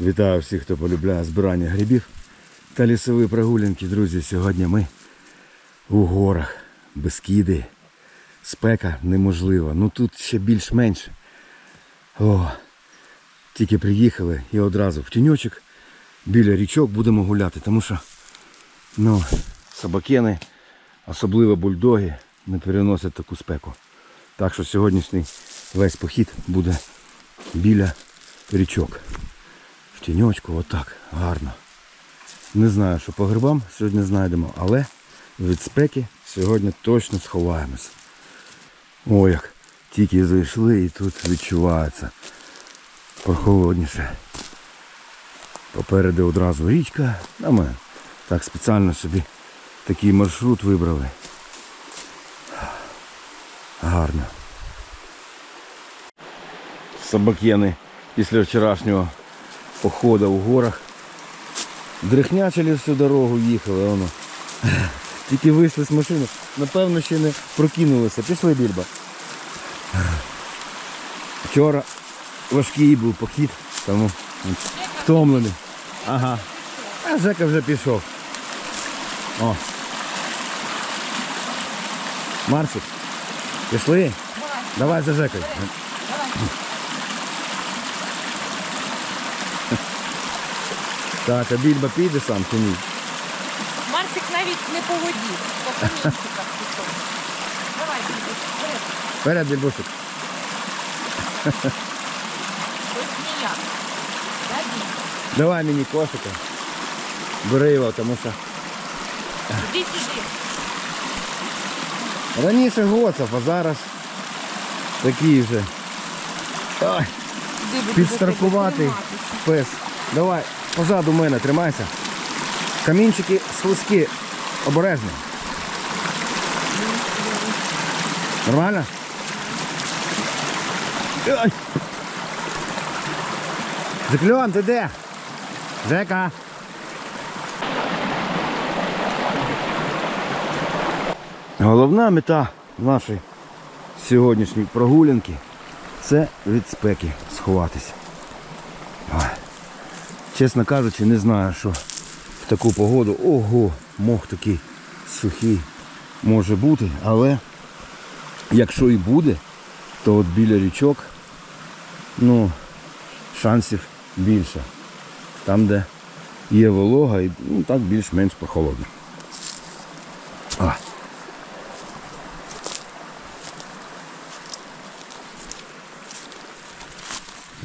Вітаю всіх, хто полюбляє збирання грибів та лісові прогулянки. Друзі, сьогодні ми у горах, Бескіди. Спека неможлива. Ну тут ще більш-менше. О, тільки приїхали і одразу в тіньочок біля річок будемо гуляти, тому що ну, собакени, особливо бульдоги, не переносять таку спеку. Так що сьогоднішній весь похід буде біля річок. Тіньочку, отак, гарно. Не знаю, що по грибам сьогодні знайдемо, але від спеки сьогодні точно сховаємось. О, як тільки зайшли і тут відчувається прохолодніше. Попереду одразу річка, а ми так спеціально собі такий маршрут вибрали. Гарно. Собакени після вчорашнього походу у горах. Дрихнячили всю дорогу, їхали, воно. Тільки вийшли з машини, напевно, ще не прокинулися. Пішли більба. Вчора важкий був похід, тому втомлений. Ага. А Жека вже пішов. О. Марсик, пішли? Давай за Жекою. Так, а більба піде сам чи ні? Марсик навіть не по воді, по камінчиках пішов. Давай, Дідусь, вперед. Вперед, більбусик. Ось ніяк. Да, Дім? Давай мені кошика. Бери його, тому що Іди сюди. раніше гоцав, а зараз такий вже. Іди, буду підстаркуватий триматися. пес. Давай, позаду мене тримайся. Камінчики слизькі, обережно. Нормально? Закльон, ти де? Жека. Головна мета нашої сьогоднішньої прогулянки це від спеки сховатися. Чесно кажучи, не знаю, що в таку погоду, ого, мох такий сухий може бути, але якщо і буде, то от біля річок ну, шансів більше. Там, де є волога, і ну, так більш-менш прохолодно. А.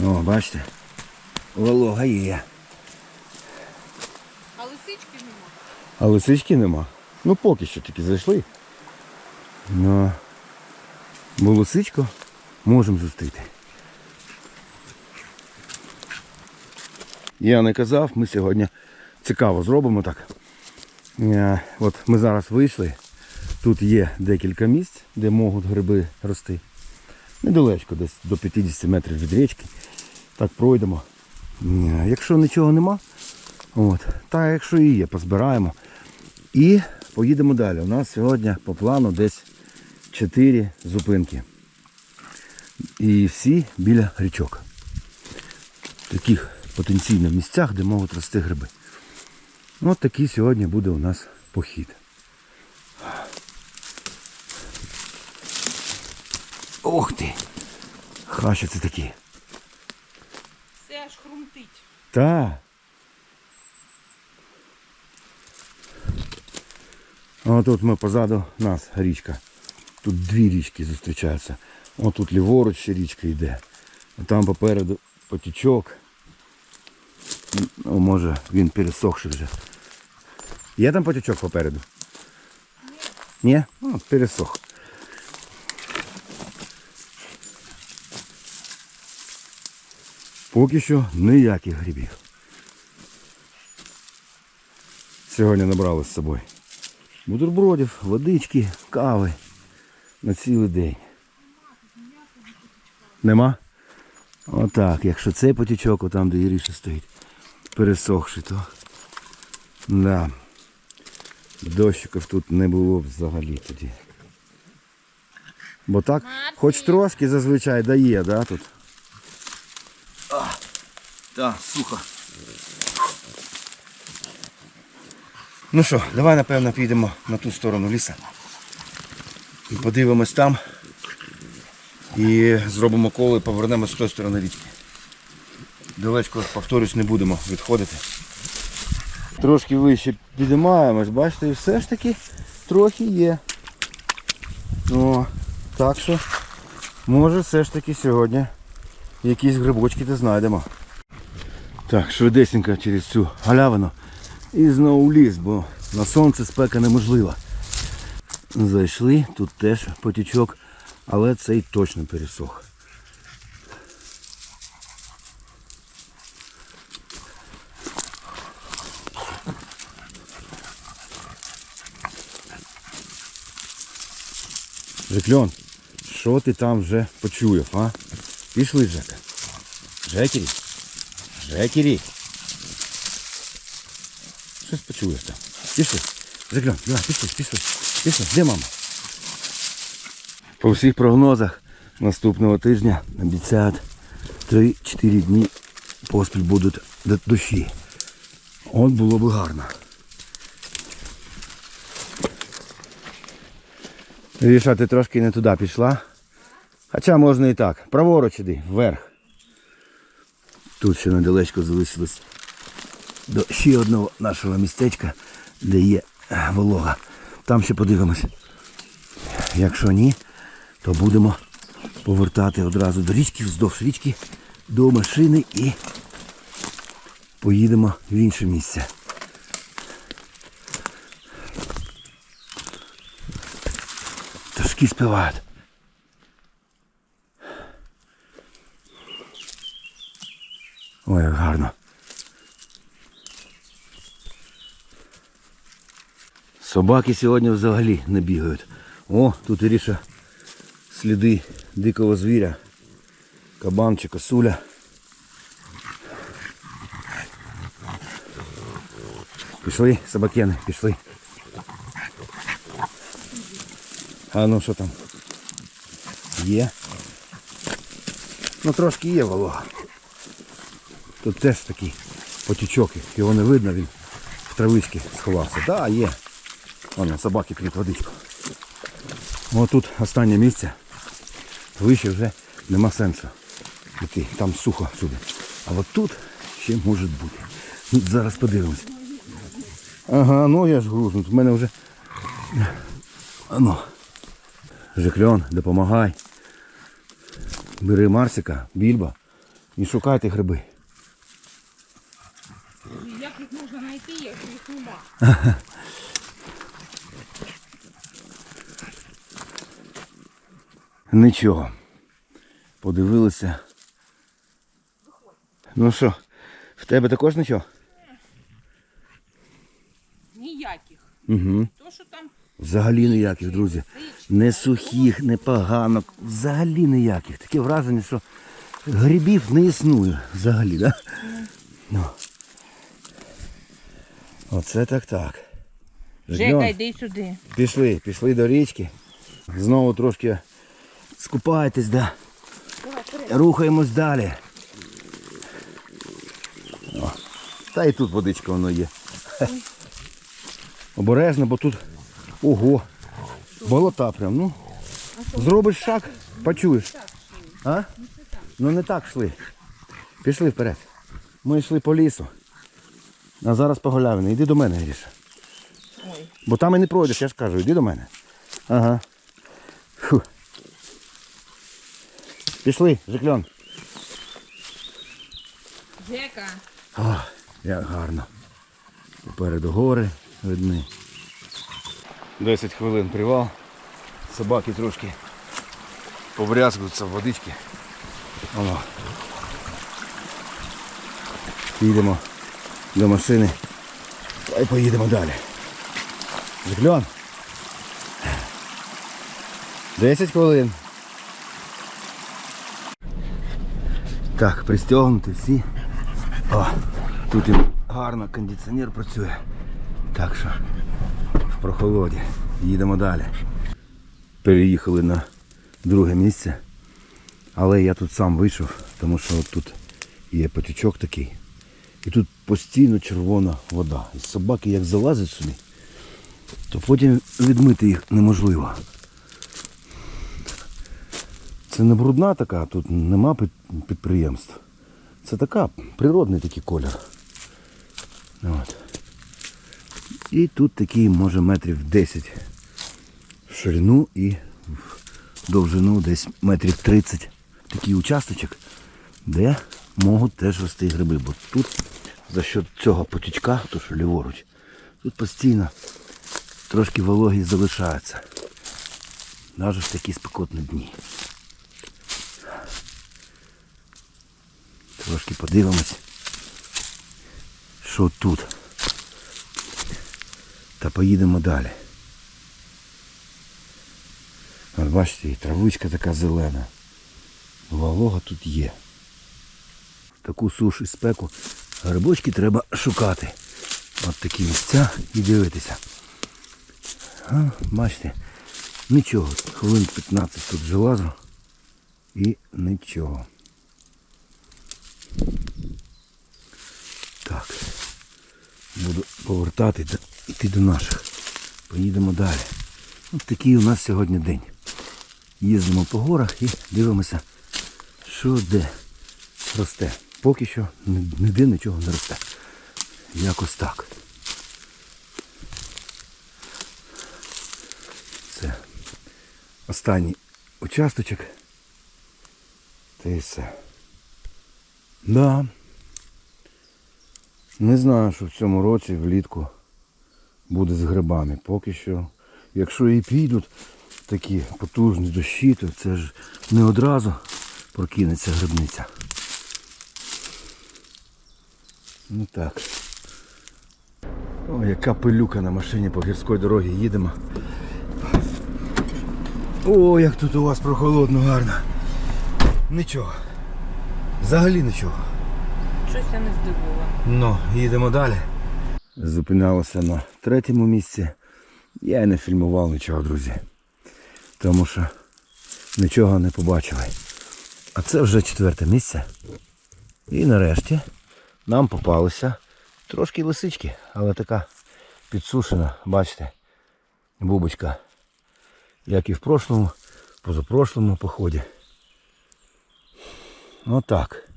О, бачите, волога є. Лисички нема. А лисички нема. Ну поки що тільки зайшли. Ну, бо лисичку можемо зустріти. Я не казав, ми сьогодні цікаво зробимо так. Е, От ми зараз вийшли. Тут є декілька місць, де можуть гриби рости. Недалечко, десь до 50 метрів від річки. Так пройдемо. Е, Якщо нічого нема, От. Та якщо і є, позбираємо. І поїдемо далі. У нас сьогодні по плану десь 4 зупинки. І всі біля річок. В Таких потенційно місцях, де можуть рости гриби. От такий сьогодні буде у нас похід. Ох ти! Хаща це такі. Все аж хрумтить. Та. А тут ми позаду нас річка. Тут дві річки зустрічаються. О тут ліворуч ще річка йде. А там попереду потічок. Ну, може він пересохший вже. Є там потічок попереду? Ні. Ні? Ну, пересох. Поки що ніяких грибів. Сьогодні набрали з собою бутербродів, водички, кави на цілий день. Нема? Отак, якщо цей потічок, отам, де Іріша стоїть, пересохший, то да. Дощиків тут не було б взагалі тоді. Бо так, хоч трошки зазвичай дає, да, тут? Так, сухо. Ну що, давай напевно підемо на ту сторону ліса. І подивимось там. І зробимо коло і повернемось з тої сторони річки. Далечко, повторюсь, не будемо відходити. Трошки вище підіймаємось, бачите, і все ж таки трохи є. О, так що, може все ж таки сьогодні якісь грибочки то знайдемо. Так, швидесенько через цю галявину і знову ліс, бо на сонце спека неможлива. Зайшли, тут теж потічок, але цей точно пересох. Жекльон, що ти там вже почуєв, а? Пішли, Жека. Жекері. Жекері. Щось почуєш там. Пішли. Давай, пішли, пішли. Пішли. Де мама? По всіх прогнозах наступного тижня обіцяють 3-4 дні поспіль будуть д- дощі. От було б гарно. Віша, ти трошки не туди пішла. Хоча можна і так. Праворуч іди, вверх. Тут ще недалечко залишилось до ще одного нашого містечка, де є е, волога. Там ще подивимось. Якщо ні, то будемо повертати одразу до річки, вздовж річки, до машини і поїдемо в інше місце. Пташки співають. Ой, як гарно. Собаки сьогодні взагалі не бігають. О, тут Іріша сліди дикого звіря. Кабан чи косуля. Пішли, собакени, пішли. А ну що там? Є. Ну трошки є волога. Тут теж такий потічок, його не видно, він в травички сховався. Так, да, є. Воно, собаки п'ють водичку. О, тут останнє місце. Вище вже нема сенсу. Іти, там сухо всюди. А от тут ще може бути. Ну, Зараз подивимось. Ага, ну я ж грузнут. В мене вже. Ану. Жекльон, допомагай. Бери Марсика, більба і шукайте гриби. Як їх можна знайти, якщо їх нема? Нічого. Подивилися. Ну що, в тебе також нічого? Ніяких. Угу. То, що там Взагалі ніяких, друзі. Не сухих, не поганок. Взагалі ніяких. Таке враження, що грибів не існує взагалі, да? Ну. Оце так так. Жека, Ждем. йди сюди. Пішли, пішли до річки. Знову трошки скупайтесь, да. Рухаємось далі. О, та і тут водичка воно є. Обережно, бо тут ого. Болота прям, ну. Зробиш шаг, почуєш. А? Ну не так йшли. Пішли вперед. Ми йшли по лісу. А зараз по голявині. Йди до мене, Гріша. Бо там і не пройдеш, я ж кажу, йди до мене. Ага. Пішли, Жекльон. Жека. О, як гарно. Попереду гори видні. 10 хвилин привал. Собаки трошки побрязгуються в водички. Воно. Їдемо до машини. Й поїдемо далі. Жекльон. 10 хвилин. Так, пристегнуті всі. О, тут і гарно кондиціонер працює. Так що в прохолоді. Їдемо далі. Переїхали на друге місце. Але я тут сам вийшов, тому що тут є потічок такий. І тут постійно червона вода. І собаки як залазять сюди, то потім відмити їх неможливо. Це не брудна така, тут нема підприємств. Це така, природний такий колір. От. І тут такий, може, метрів 10 в ширину і в довжину десь метрів 30 такий участочок, де можуть теж рости гриби. Бо тут за счет цього потічка, то що ліворуч, тут постійно трошки вологі залишається. Навіть в такі спекотні дні. Трошки подивимось, що тут. Та поїдемо далі. От бачите, і травичка така зелена. Волога тут є. Таку сушу і спеку грибочки треба шукати. От такі місця і дивитися. А, бачите, нічого. Хвилин 15 тут желазу і нічого. Буду повертати та йти до наших. Поїдемо далі. Ось такий у нас сьогодні день. Їздимо по горах і дивимося, що де росте. Поки що ніде нічого не росте. Якось так. Це останній участочок. Та і все. Да. Не знаю, що в цьому році влітку буде з грибами. Поки що, якщо і підуть такі потужні дощі, то це ж не одразу прокинеться грибниця. Ну так. О, яка пилюка на машині по гірській дорогі їдемо. О, як тут у вас прохолодно, гарно. Нічого. Взагалі нічого. Щось я не здивована. Ну, їдемо далі. Зупинялися на третьому місці. Я не фільмував нічого, друзі. Тому що нічого не побачили. А це вже четверте місце. І нарешті нам попалися трошки лисички, але така підсушена, бачите, бубочка. Як і в прошлому, позапрошлому поході. Отак.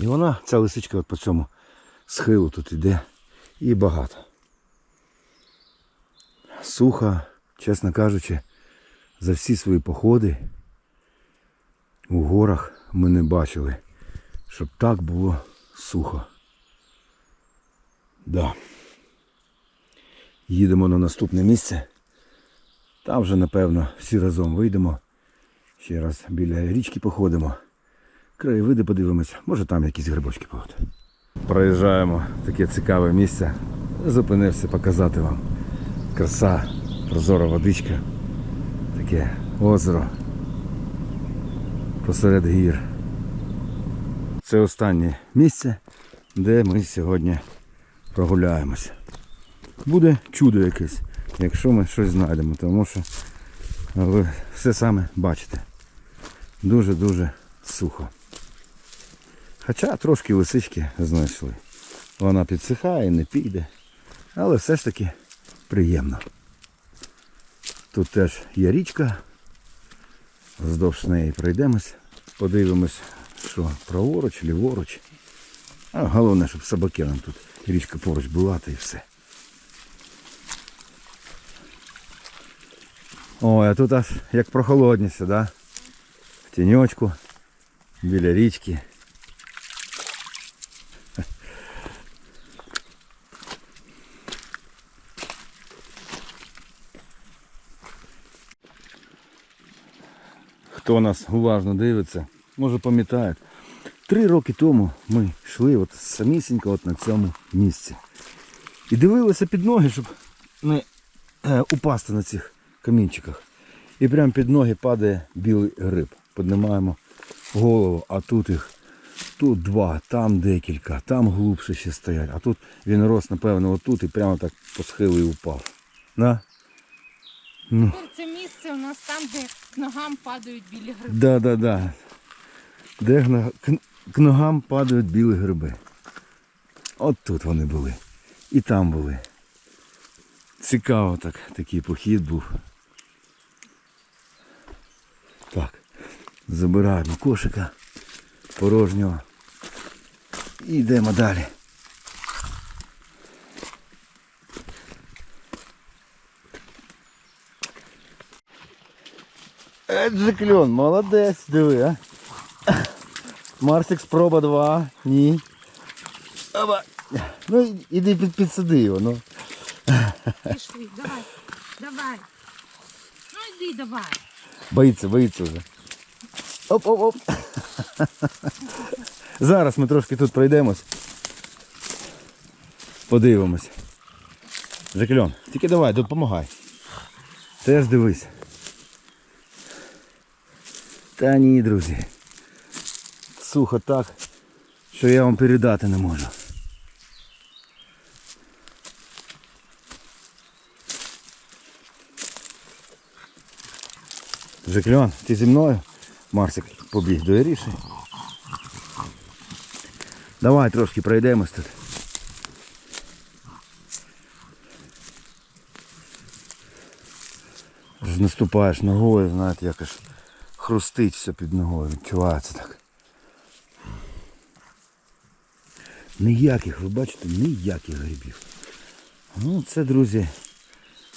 І вона, ця лисичка от по цьому схилу тут іде і багато. Суха, чесно кажучи, за всі свої походи у горах ми не бачили, щоб так було сухо. Да. Їдемо на наступне місце. Там вже, напевно, всі разом вийдемо. Ще раз біля річки походимо. Краєвиди подивимось, може там якісь грибочки будуть. Проїжджаємо таке цікаве місце. Зупинився показати вам. Краса, прозора водичка, таке озеро посеред гір. Це останнє місце, де ми сьогодні прогуляємося. Буде чудо якесь, якщо ми щось знайдемо, тому що ви все саме бачите. Дуже-дуже сухо. Хоча трошки лисички знайшли. Вона підсихає, не піде. Але все ж таки приємно. Тут теж є річка. Вздовж неї пройдемось, подивимось, що праворуч, ліворуч. А головне, щоб собаки нам тут річка поруч була, та і все. Ой, а тут аж як прохолодніше, да? В тіньочку, біля річки. Хто нас уважно дивиться, може пам'ятає. Три роки тому ми йшли от самісінько от на цьому місці. І дивилися під ноги, щоб не е, упасти на цих камінчиках. І прямо під ноги падає білий гриб. Піднімаємо голову, а тут їх тут два, там декілька, там глубше ще стоять. А тут він рос, напевно, отут і прямо так по схилу і упав. На? Ну. Це місце у нас там, де к ногам падають білі гриби. Да, да, да. Де гна- к- к ногам падають білі гриби. От тут вони були. І там були. Цікаво так, такий похід був. Так, забираємо кошика порожнього. І йдемо далі. Еджикльон, молодець, диви, а. Марсик спроба 2. Ні. Оба. Ну, іди під, підсади його, ну. Пішли, давай, давай. Ну йди, давай. Боїться, боїться вже. Оп-оп-оп. Зараз ми трошки тут пройдемось. Подивимось. Жакльон, тільки давай, допомагай. Теж дивись. Та ні, друзі. Сухо так, що я вам передати не можу. Жакльон, ти зі мною? Марсик побіг до Іріші. Давай трошки пройдемось тут. Наступаєш ногою, знаєте, як аж хрустить все під ногою, відчувається так. Ніяких, ви бачите, ніяких грибів. Ну, це, друзі,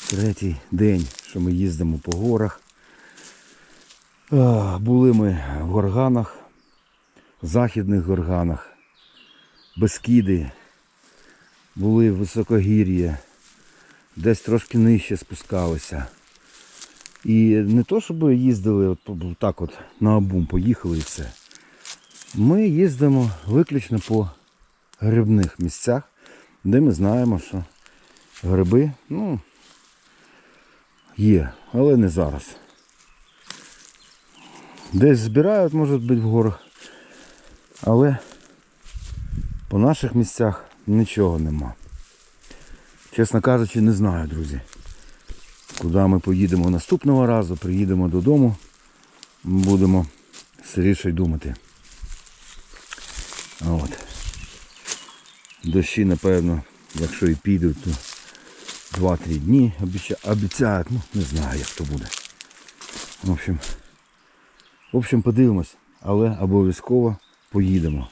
третій день, що ми їздимо по горах. Були ми в горганах, західних горганах, Бескіди, були в високогір'ї, десь трошки нижче спускалися. І не то, щоб їздили от, так от на обум поїхали і все. Ми їздимо виключно по грибних місцях, де ми знаємо, що гриби ну, є, але не зараз. Десь збирають, може бути в горах. Але по наших місцях нічого нема. Чесно кажучи, не знаю, друзі. Куди ми поїдемо наступного разу, приїдемо додому, будемо сиріше думати. От. Дощі, напевно, якщо і підуть, то 2-3 дні обіцяють. Ну, не знаю, як то буде. В общем, в общем, подивимось, але обов'язково поїдемо.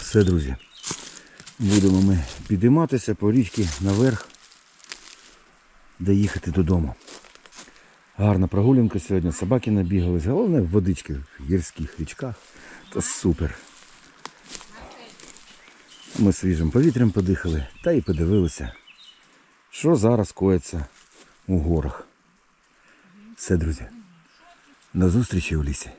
Все, друзі. Будемо ми підійматися по річці наверх, де їхати додому. Гарна прогулянка сьогодні, собаки набігались, головне в водички в гірських річках. Та супер. Ми свіжим повітрям подихали та і подивилися, що зараз коїться у горах. Все, друзі. До зустрічі у лісі.